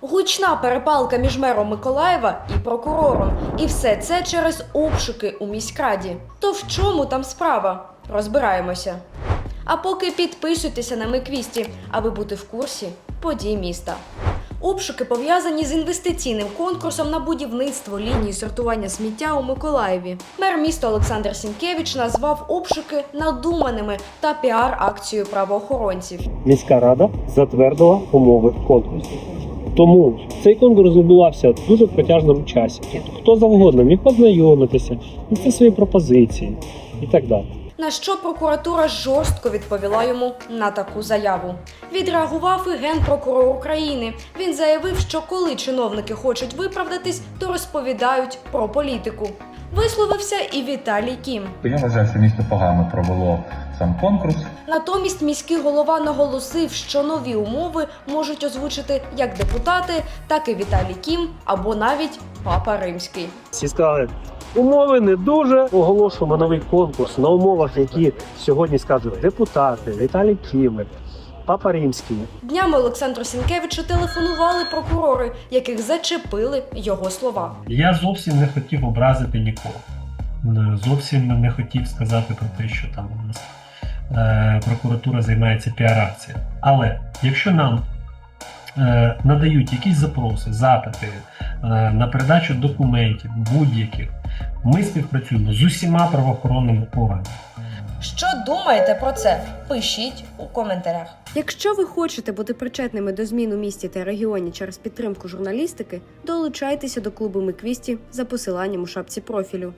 Гучна перепалка між мером Миколаєва і прокурором. І все це через обшуки у міськраді. То в чому там справа? Розбираємося. А поки підписуйтеся на Миквісті, аби бути в курсі подій міста. Обшуки пов'язані з інвестиційним конкурсом на будівництво лінії сортування сміття у Миколаєві. Мер міста Олександр Сінкевич назвав обшуки надуманими та піар-акцією правоохоронців. міська рада затвердила умови конкурсу. Тому цей конкурс відбувався в дуже протяжному часі. Хто завгодно міг познайомитися, внести свої пропозиції і так далі. На що прокуратура жорстко відповіла йому на таку заяву. Відреагував і генпрокурор України. Він заявив, що коли чиновники хочуть виправдатись, то розповідають про політику. Висловився і Віталій Кім. Я вважаю, що місто погано провело сам конкурс. Натомість міський голова наголосив, що нові умови можуть озвучити як депутати, так і Віталій Кім або навіть Папа Римський. Всі сказали, умови не дуже. Оголошуємо новий конкурс на умовах, які сьогодні скажуть депутати, Віталій Кімик, Папа Римський. Днями Олександру Сінкевичу телефонували прокурори, яких зачепили його слова. Я зовсім не хотів образити нікого. Е, Зовсім не хотів сказати про те, що там у нас е, прокуратура займається піар-акцією. Але якщо нам е, надають якісь запроси, запити е, на передачу документів будь-яких, ми співпрацюємо з усіма правоохоронними органами. Що думаєте про це? Пишіть у коментарях. Якщо ви хочете бути причетними до змін у місті та регіоні через підтримку журналістики, долучайтеся до клубу Миквісті за посиланням у шапці профілю.